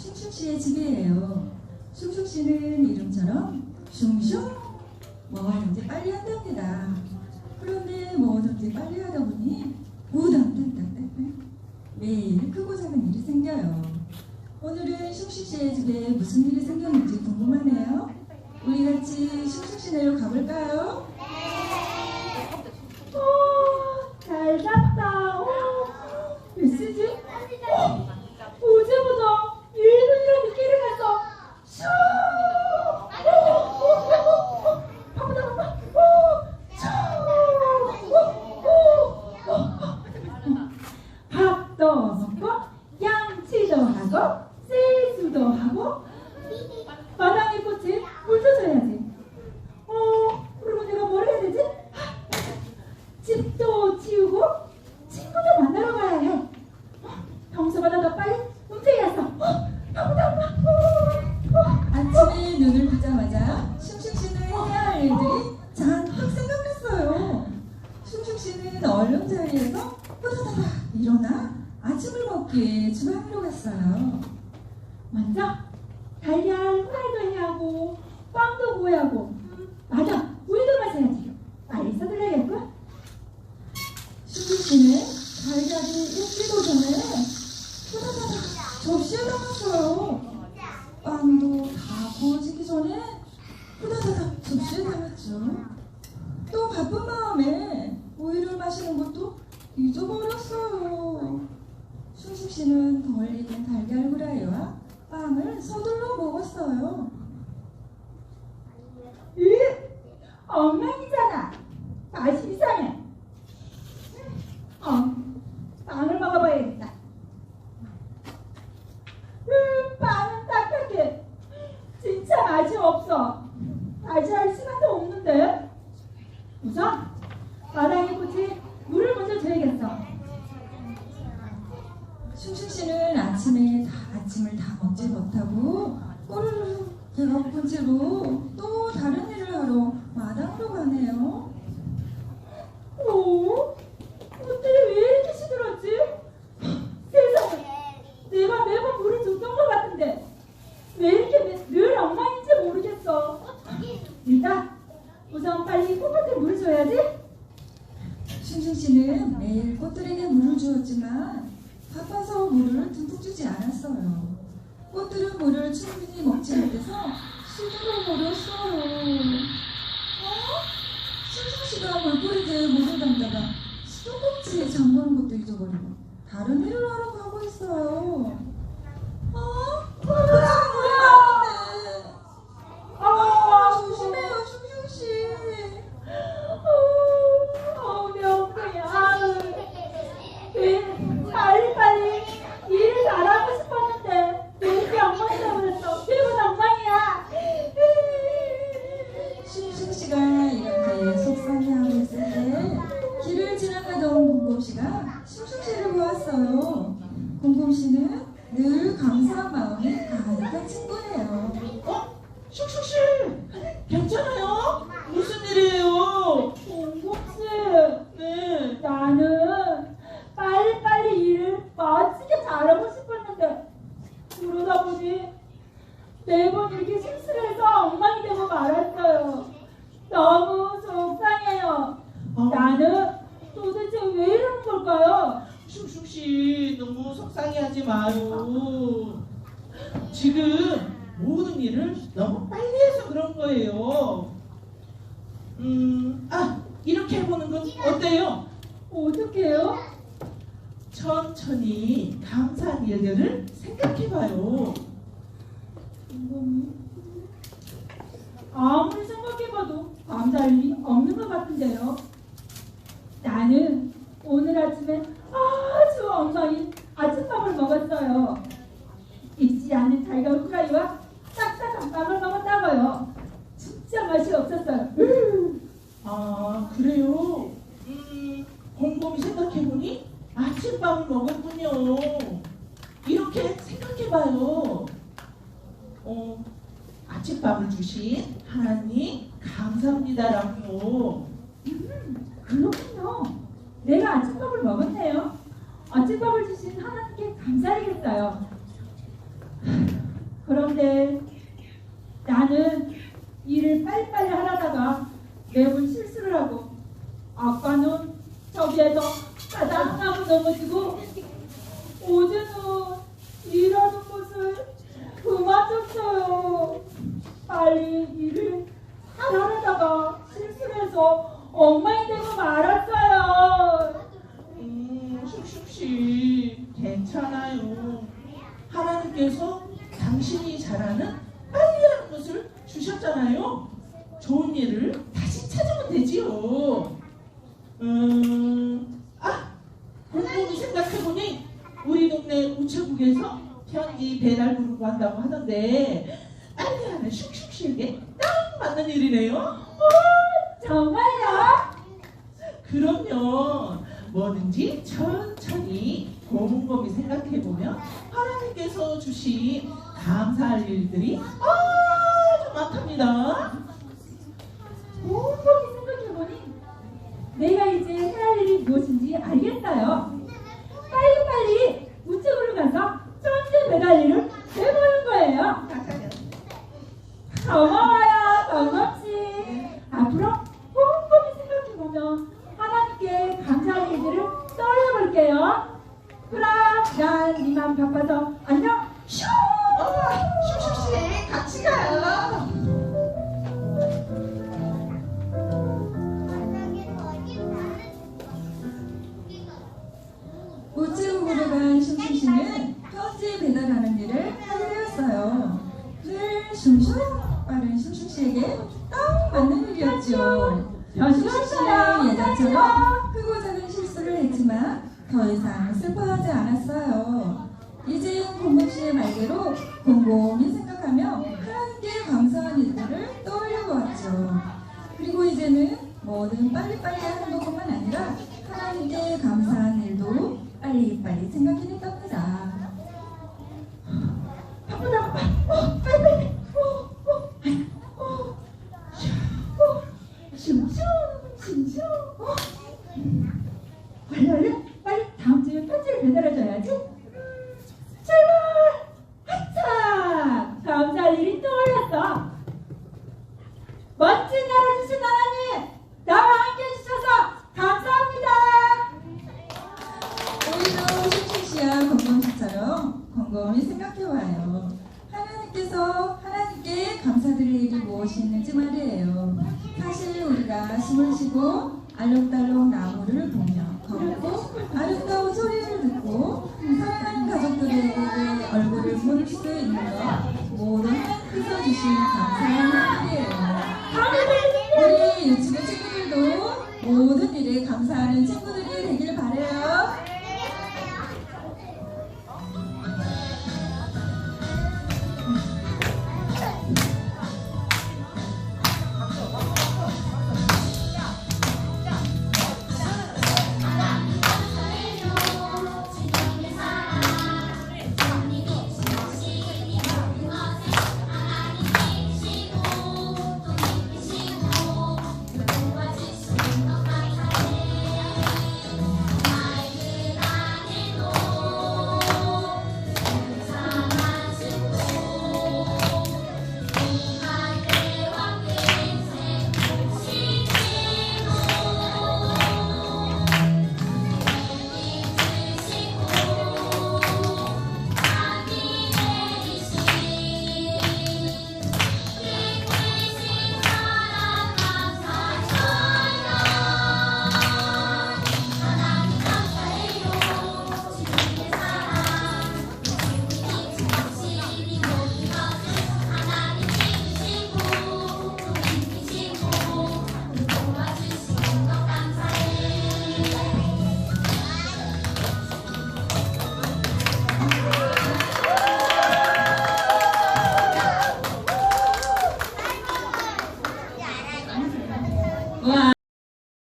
슝슝 씨의 집이에요. 슝슝 씨는 이름처럼 슝슝 뭐든지 빨리 한답니다. 그런데 뭐든지 빨리 하다 보니 우당탕탕탕 매일 크고 작은 일이 생겨요. 오늘은 슝슝 씨의 집에 무슨 일이 생겼는지 궁금하네요. 우리 같이 슝슝 씨네로 가볼까요? 어, 잘 잤다. 어, 몇 시지? 어, 어제보다 1분이나 늦게 일어났어. 슈! 어, 어, 어, 어, 바쁘다, 바빠. 어, 슈! 어, 어, 어. 밥도 먹고, 양치도 하고, 세수도 하고, 마당에 꽃에 물도 줘야지. 어, 그리고 내가 뭘 해야 되지? 집도 치우고 친구도 만나러 가야 해. 어, 평소보다 더 빨리 움직여서. 어, 바쁘다, 바빠. 어, 어. 아침에 눈을 뜨자마자 슝슝 씨는 해야 할 일들이 잔뜩 생각났어요. 슝슝 씨는 얼른 자리에서 후다다다 일어나 아침을 먹기 위해 주방으로 갔어요. 먼저 달걀 후라이도 해야 하고 빵도 구워야 하고. 음, 맞아. 우유도 마셔야지. 빨리 서둘러야겠고? 슝슝 씨는 달걀이 익기도 전에 후다다다 접시에 담았어요. 빵도 다 구워지기 전에 후다다다 접시에 담았죠. 또 바쁜 마음에 우유를 마시는 것도 잊어버렸어요. 슝슝 씨는 덜 익은 달걀 후라이와 빵을 서둘러 먹었어요. 으 엉망이잖아 맛이 이상해 어, 빵을 먹어봐야겠다 으 빵은 딱딱해 진짜 맛이 없어 다시 할 시간도 없는데 우선 마당에 꽃에 물을 먼저 줘야겠어 슝슝 씨는 아침에 다 아침을 다 먹지 못하고 꼬르르 배가 고픈 채로 또 다른 일을 하러 마당으로 가네요. 오, 꽃들이 왜 이렇게 시들었지? 세상에, 내가 매번 물을 줬던 것 같은데 왜 이렇게 매- 늘 엉망인지 모르겠어. 일단 우선 빨리 꽃한테 물을 줘야지. 슝슝 씨는 매일 꽃들에게 물을 주었지만 바빠서 물을 듬뿍 주지 않았어요. 꽃들은 물을 충분히 먹지 못해서 시들어버렸어요. 어? 슝슝 씨가 물을 담다가 수도꼭지에 잠그는 것도 잊어버리고 다른 일을 하러 가고 있어요. 공곰 씨가 씨를 보았어요. 공곰 씨는 늘 감사한 마음이 가득한 친구예요. 어? 슉슉씨 괜찮아요? 무슨 일이에요? 공국씨, 네 나는 빨리빨리 일을 멋지게 잘하고 싶었는데 그러다 보니 매번 이렇게 실수를 해서 엉망이 되고 말았어요. 너무 속상해요. 어, 나는 도대체 왜 이러는 걸까요? 슉슉씨 너무 속상해하지 마요 지금 모든 일을 너무 빨리 해서 그런 거예요 음, 아 이렇게 해보는 건 어때요? 어떡해요? 천천히 감사한 일들을 생각해봐요 아무리 생각해봐도 감사할 일이 없는 것 같은데요. 나는 오늘 아침에 아주 엉망인 아침밥을 먹었어요. 익지 않은 달걀 후라이와 딱딱한 빵을 먹었다고요. 진짜 맛이 없었어요. 음, 아 그래요? 음 곰곰이 생각해보니 아침밥을 먹었군요 이렇게 생각해봐요 어, 아침밥을 주신 하나님 감사합니다라고 그렇군요. 내가 아침밥을 먹었네요. 아침밥을 주신 하나님께 감사하겠어요. 그런데 나는 일을 빨리빨리 하려다가 매번 실수를 하고 아빠는 저기에서 짜장하고 넘어지고 어제는 일하는 것을 그만뒀어요. 빨리 일을 하려다가 실수를 해서 엉망이 되고 말았어요. 음, 슉슉씨 괜찮아요. 하나님께서 당신이 잘하는 빨리 하는 것을 주셨잖아요. 일을 다시 찾으면 되지요. 음, 아, 곰곰이 생각해보니 우리 동네 우체국에서 편지 배달 부르고 한다고 하던데 빨리 하는 슉슉씨에게 딱 맞는 일이네요. 정말요? 그럼요. 뭐든지 천천히 곰곰이 생각해보면 하나님께서 주신 감사할 일들이 아주 많답니다. 곰곰이 생각해보니 내가 이제 해야 할 일이 무엇인지 알겠어요. 슝슝 씨는 예전처럼 크고 작은 실수를 했지만 더 이상 슬퍼하지 않았어요. 이제 공범 씨의 말대로 곰곰이 생각하며 하나님께 감사한 일들을 떠올려 보았죠. 그리고 이제는 뭐든 빨리빨리 하는 것뿐만 아니라 하나님께 감사한 일도 빨리빨리 생각해냈답니다 바빠. 어, 빨리 빨리. 어, 어, 아이, 어, 샤, 어, 슝슝 슝슝. 어. 얼른 얼른 빨리 다음 주에 편지를 출발. 하차. 감사할 일이 떠올랐어. 멋진 나라 주신 하나님 나와 함께 해주셔서 감사합니다. 오히려 슈슈 씨와 건강 씨처럼 곰곰이 생각해봐요. 하나님께서 하나님께 감사드릴 일이 무엇이 있는지 말이에요. 사실 우리가 숨을 쉬고 알록달록 나무를 보며 걷고 아름다운 소리를 듣고 사랑하는 가족들의 얼굴을 모를 수 있는 모든 뜯어주신 감사한 하루예요. 우리 유치부 친구들도 모든 일에 감사하는 친구들이